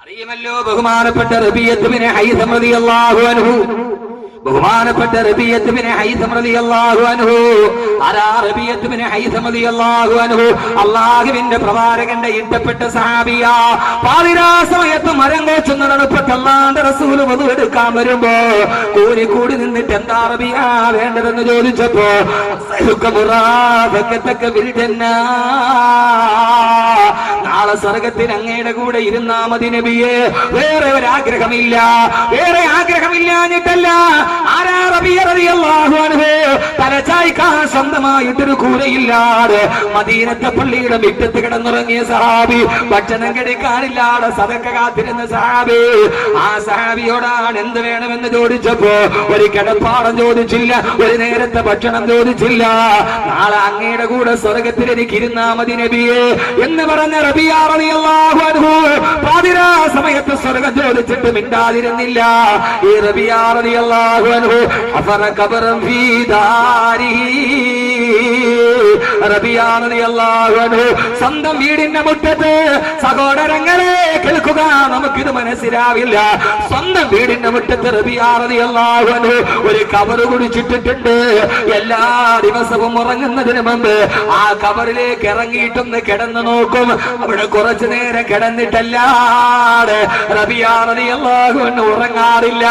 അറിയുമല്ലോ ബഹുമാനപ്പെട്ട റബിയത്തുമിനെ ഹൈസമൃതി റളിയല്ലാഹു അൻഹു. ബഹുമാനപ്പെട്ട റബിയത്തുമിനെ ഹൈസമൃതി റളിയല്ലാഹു അൻഹു. ആരാ റബിയത്തുമിനെ ഹൈസമൃതി റളിയല്ലാഹു അൻഹു? അള്ളാഹുവിന്റെ പ്രവാചകന്റെ ഇഷ്ടപ്പെട്ട സഹാബിയ. പാതിരാ സമയത്ത് മരം കോച്ചുന്ന നടപ്പത്ത് അള്ളാന്റെ റസൂൽ വധു എടുക്കാൻ വരുമ്പോ കൂടി നിന്നിട്ട് എന്താ റബിയ വേണ്ടതെന്ന് ചോദിച്ചപ്പോ നാളെ സ്വർഗത്തിൽ അങ്ങയുടെ കൂടെ ഇരുന്നാ മതി നബിയെ. വേറെ ഒരാഗ്രഹമില്ല. വേറെ ആഗ്രഹമില്ലാഞ്ഞിട്ടല്ല. തലചായ്ക്കാൻ സ്വന്തമായിട്ടൊരു കൂരയില്ലാതെ മദീനത്തെ പള്ളിയുടെ മുറ്റത്ത് കിടന്നുറങ്ങിയ സഹാബി ഭക്ഷണം കഴിക്കാനില്ലാതെ സതക്ക കാത്തിരുന്ന സഹാബി. ആ സഹാബിയോടാണ് എന്ത് വേണമെന്ന് ചോദിച്ചപ്പോ ഒരു കിടപ്പാടം ചോദിച്ചില്ല ഒരു നേരത്തെ ഭക്ഷണം ചോദിച്ചില്ല. നാളെ അങ്ങയുടെ കൂടെ സ്വർഗത്തിൽ എനിക്ക് ഇരുന്നാ മതി നബിയെ എന്ന് പറഞ്ഞ റബിയ റളിയല്ലാഹു അൻഹു. പാതിരാ സമയത്ത് സ്വർഗം ചോദിച്ചിട്ട് മിണ്ടാതിരുന്നില്ല. ഈ റബിയ حفر قبرا في داره സ്വന്തം വീടിന്റെ മുറ്റത്ത് സഹോദരങ്ങളെ കേൾക്കുക. നമുക്കിത് മനസ്സിലാവില്ല. സ്വന്തം വീടിന്റെ മുറ്റത്ത് റബിയ റളിയല്ലാഹു അൻഹു. ഒരു കവറ് കുടിച്ചിട്ടിട്ടുണ്ട്. എല്ലാ ദിവസവും ഉറങ്ങുന്നതിന് മുമ്പ് ആ കവറിലേക്ക് ഇറങ്ങിയിട്ടൊന്ന് കിടന്നു നോക്കും. അവിടെ കുറച്ചു നേരം കിടന്നിട്ടല്ലാതെ റബിയാറിയല്ലാഹുവിന് ഉറങ്ങാറില്ല.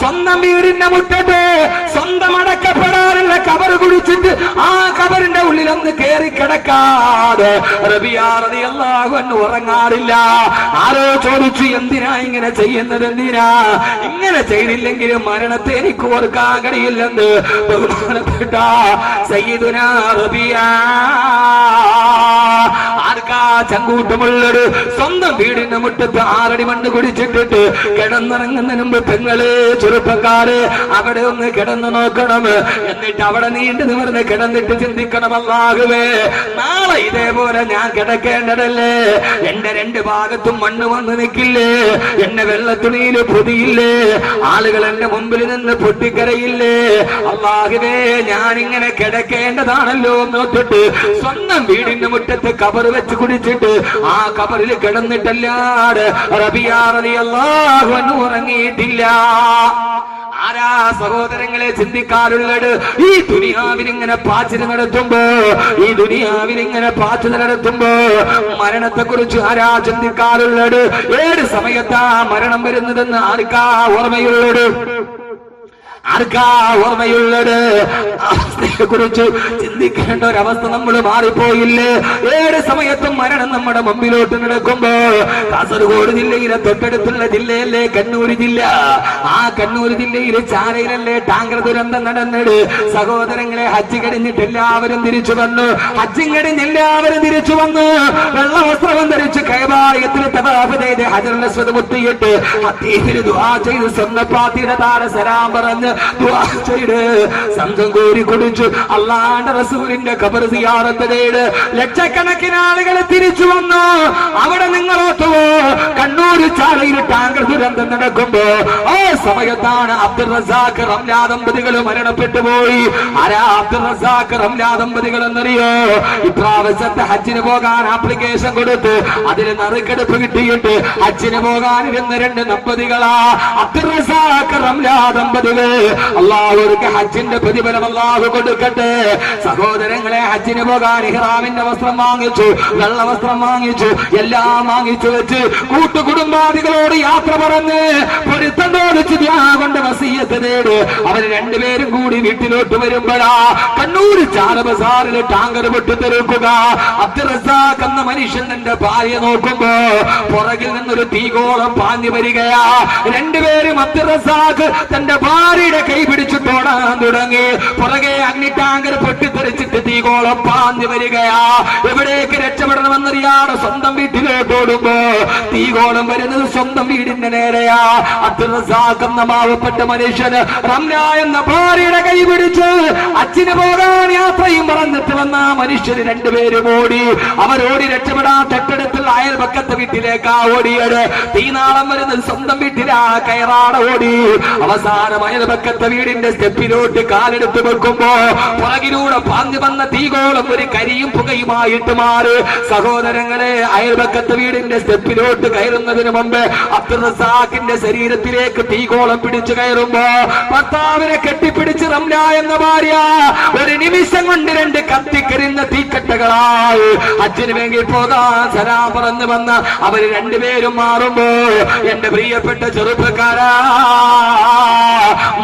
സ്വന്തം വീടിന്റെ മുറ്റത്ത് സ്വന്തം അടക്കപ്പെടാറുള്ള കവറ് കുടിച്ചിട്ട് ആ കബറിന്റെ ഉള്ളിൽ ഒന്ന് കയറി കിടക്കാതെ ഉറങ്ങാറില്ല. ആരോ ചോദിച്ചു എന്തിനാ ഇങ്ങനെ ചെയ്യുന്നത്? എന്തിനാ? ഇങ്ങനെ ചെയ്തില്ലെങ്കിലും മരണത്തെ എനിക്ക് ഓർക്കാൻ കഴിയില്ലെന്ന് ബഹുമാനപ്പെട്ട സയ്യിദുന റബിയ. ആർക്കാ ചങ്കൂട്ടമുള്ളത് സ്വന്തം വീടിന്റെ മുറ്റത്ത് ആറടി മണ്ണ് കുടിച്ചിട്ടിട്ട് കിടന്നിറങ്ങുന്നതിന് മുമ്പ് പെങ്ങൾ ചെറുപ്പക്കാര് അവിടെ ഒന്ന് കിടന്നു നോക്കണം. എന്നിട്ട് അവിടെ നീണ്ടു നിവർന്ന് കിടന്നിട്ട് ചിന്തിക്കണം അല്ലാഹുവേ നാളെ ഇതേപോലെ ഞാൻ കിടക്കേണ്ടതല്ലേ? എന്റെ രണ്ട് ഭാഗത്തും മണ്ണ് വന്ന് നിൽക്കില്ലേ? എന്നെ വെള്ളത്തുണിയിൽ പൊതിയില്ലേ? ആളുകൾ എന്റെ മുമ്പിൽ നിന്ന് പൊട്ടിക്കരയില്ലേ? അള്ളാഹുവേ ഞാൻ ഇങ്ങനെ കിടക്കേണ്ടതാണല്ലോ നോക്കിട്ട് സ്വന്തം വീടിന്റെ മുറ്റത്ത് കബർ വെച്ച് കുടിച്ചിട്ട് ആ കബറിൽ കിടന്നിട്ടല്ലാട് റബിയാറിയാഹു ഉറങ്ങിയിട്ടില്ല. ആരാ സഹോദരങ്ങളെ ചിന്തിക്കാറുള്ളത്? ഈ ദുനിയാവിൽ ഇങ്ങനെ പാച്ചിൽ നടത്തുമ്പോ ഈ ദുനിയാവിൽ ഇങ്ങനെ പാച്ചിൽ നടത്തുമ്പോ മരണത്തെ കുറിച്ച് ആരാ ചിന്തിക്കാറുള്ളത്? ഏത് സമയത്താ മരണം വരുന്നതെന്ന് ആർക്കാ ഓർമ്മയുള്ളത്? ആർക്കാ ഓർമ്മയുള്ളത് കുറിച്ച് ചിന്തിക്കേണ്ട ഒരവസ്ഥ നമ്മൾ മാറിപ്പോയില്ലേ? ഏത് സമയത്തും മരണം നമ്മുടെ മുമ്പിലോട്ട് നടക്കുമ്പോ കാസർഗോഡ് ജില്ലയിലെ തൊട്ടടുത്തുള്ള ജില്ലയല്ലേ? കണ്ണൂർ ജില്ല. ആ കണ്ണൂർ ജില്ലയിലെ ചാരയിലല്ലേ ടാങ്കർ ദുരന്തം നടന്നത്? സഹോദരങ്ങളെ ഹജ്ജ് കഴിഞ്ഞിട്ട് എല്ലാവരും തിരിച്ചു വന്നു. ഹജ്ജും കഴിഞ്ഞ് എല്ലാവരും തിരിച്ചു വന്നു. വെള്ള വസ്ത്രം ധരിച്ച് ചെയ്ത് ഹജറിന്റെ മുത്തിയിട്ട് ഹത്തീഫിന് ദുആ ചെയ്ത്. സ്വന്തപ്പാത്തിയുടെ താര സരാം പറഞ്ഞ് സംസം കോരി കുടിച്ചു അള്ളാന്റെ റസൂലിന്റെ ഖബർ സിയാറത്ത് ലക്ഷക്കണക്കിന് ആളുകൾ തിരിച്ചു വന്നു. അവിടെ നിങ്ങൾ ഓർത്തുവോ കണ്ണൂർ ചാലയിൽ ടാങ്കർ ദുരന്തം നടക്കുമ്പോ സമയത്താണ് അബ്ദുൾ റസാഖ് റംലാ ദമ്പതികൾ മരണപ്പെട്ടു പോയി. ആരാ അബ്ദുൾ റസാഖ് റംലാ ദമ്പതികൾ എന്നറിയോ? ഇപ്രാവശ്യത്തെ ഹജ്ജിന് പോകാൻ ആപ്ലിക്കേഷൻ കൊടുത്ത് അതിന് നറുക്കെടുപ്പ് കിട്ടിയിട്ട് ഹജ്ജിന് പോകാൻ ഇരുന്ന രണ്ട് ദമ്പതികളാ അബ്ദുൾ റസാഖ് റംലാ ദമ്പതികൾ. അള്ളാഹുർക്ക് ഹജ്ജിന്റെ പ്രതിഫലം അള്ളാഹു കൊടുക്കട്ടെ. സഹോദരങ്ങളെ ഹജ്ജിന് പോകാൻ ഇഹ്റാമിന്റെ വസ്ത്രം വാങ്ങിച്ചു വെള്ള വസ്ത്രം വാങ്ങിച്ചു എല്ലാം വാങ്ങിച്ചു വെച്ച് കൂട്ടുകുടുംബാദികളോട് യാത്ര പറഞ്ഞ് പൊരുത്തം തോന്നിച്ച് കൊണ്ട് വസീയത്ത് നേട് അവർ രണ്ടുപേരും കൂടി വീട്ടിലോട്ട് വരുമ്പോഴാ കണ്ണൂർ ചാരബസാറിൽ ടാങ്കർ പൊട്ടിത്തെറുക്കുക. അബ്ദുറസാഖ് എന്ന മനുഷ്യൻ തന്റെ ഭാര്യ നോക്കുമ്പോ പുറകിൽ നിന്നൊരു തീകോളം പാഞ്ഞു വരികയാ. രണ്ടുപേരും അബ്ദുറസാഖ് തന്റെ ഭാര്യയുടെ കൈ പിടിച്ചിട്ടോടാൻ തുടങ്ങി. പുറകെ അഗ്നി ടാങ്കർ പൊട്ടിത്തെറിച്ചിട്ട് തീകോളം പാഞ്ഞു വരികയാ. എവിടേക്ക് രക്ഷപ്പെടണമെന്നറിയാതെ സ്വന്തം വീട്ടിലേക്ക് ഓടുമ്പോ തീകോളം വരുന്നത് സ്വന്തം വീടിന്റെ നേരെയാ. അബ്ദുറസാഖെന്ന മാവപ്പെട്ട മനുഷ്യന് റംന എന്ന ഭാര്യയുടെ കൈ പിടിച്ച് അച്ഛന് പോകാൻ യാത്രയും പറഞ്ഞിട്ട് വന്ന മനുഷ്യര് രണ്ടുപേരും ഓടി. അവരോടി രക്ഷപ്പെടാൻ തൊട്ടടുത്തുള്ള അയൽപക്കത്തെ വീട്ടിലേക്കാ ഓടിയത്. തീനാളം വരുന്നത് സ്വന്തം വീട്ടിലാ കയറാട ഓടി. അവസാനം അയൽപക്കത്തെ വീടിന്റെ സ്റ്റെപ്പിലോട്ട് കാലെടുത്ത് വെക്കുമ്പോ പുറകിലൂടെ പാഞ്ഞു വന്ന തീകോളം ഒരു കരിയും പുകയുമായിട്ട് മാറി. സഹോദരങ്ങളെ അയൽപക്കത്ത് വീടിന്റെ സ്റ്റെപ്പിലോട്ട് കയറുന്നതിന് മുമ്പ് അബ്ദുറസാഖിന്റെ ശരീരത്തിലേക്ക് തീകോളം പിടിച്ചു കയറുമ്പോ ഭർത്താവിനെ കെട്ടിപ്പിടിച്ച് റംല എന്ന ഭാര്യ ഒരു നിമിഷം കൊണ്ട് രണ്ട് കത്തിക്കരിഞ്ഞ തീക്കട്ടകളായി. അച്ഛന് വേണ്ടി പോകാൻ സരാ പറഞ്ഞു വന്ന അവർ രണ്ടുപേരും മാറുമ്പോ എന്റെ പ്രിയപ്പെട്ട ചെറുപ്പക്കാരാ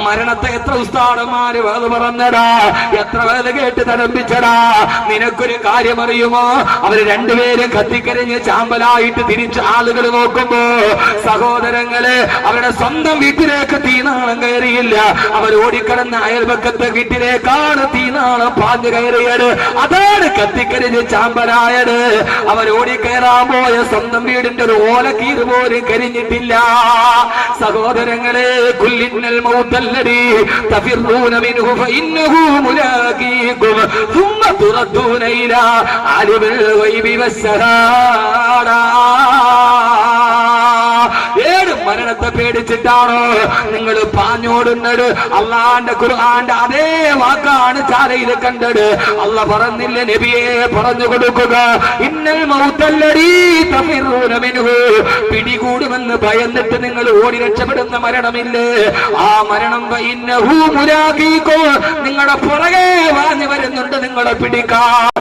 മരണത്തെ എത്ര ഉസ്താടന്മാര് വേദ പറഞ്ഞടാ എത്ര വേദ കേട്ട് തടമ്പിച്ചടാ നിനക്കൊരു കാര്യം അറിയുമോ അവർ രണ്ടുപേരും കത്തിക്കരിഞ്ഞ് ചാമ്പലായിട്ട് തിരിച്ച് ആളുകൾ നോക്കുമ്പോ സഹോദരങ്ങൾ അവരുടെ സ്വന്തം വീട്ടിലേക്ക് തീനാളം കയറിയില്ല. അവർ ഓടിക്കടന്ന അയൽപക്കത്തെ വീട്ടിലേക്കാണ് തീനാളം പാഞ്ഞു കയറിയത്. അതാണ് കത്തിക്കരിഞ്ഞ് ചാമ്പലായത്. അവർ ഓടിക്കയറാൻ പോയ സ്വന്തം വീടിന്റെ ഒരു ഓലക്കീറ് പോലും കരിഞ്ഞിട്ടില്ല. സഹോദരങ്ങളെ കുല്ലിന്നൽ മൗത്തല്ലടി തഫിറൂന മിൻഹു ഫഇന്നഹു മുലാഖീകും ثم تردون إلى عالم الغيب والشهادة ഏത് മരണത്തെ പേടിച്ചിട്ടാണോ നിങ്ങൾ പാഞ്ഞോടുന്നത്? അള്ളാന്റെ ഖുർആന്റെ അതേ വാക്കാണ് ചാരയിൽ കണ്ടത്. അല്ല പറഞ്ഞില്ല നബിയെ പറഞ്ഞു കൊടുക്കുക. ഇന്നൽ മൗത്തല്ലടീ പിടികൂടുമെന്ന് ഭയന്നിട്ട് നിങ്ങൾ ഓടി രക്ഷപ്പെടുന്ന മരണമില്ലേ? ആ മരണം നിങ്ങളുടെ പുറകെ വാഞ്ഞു വരുന്നുണ്ട് നിങ്ങളെ പിടിക്കാം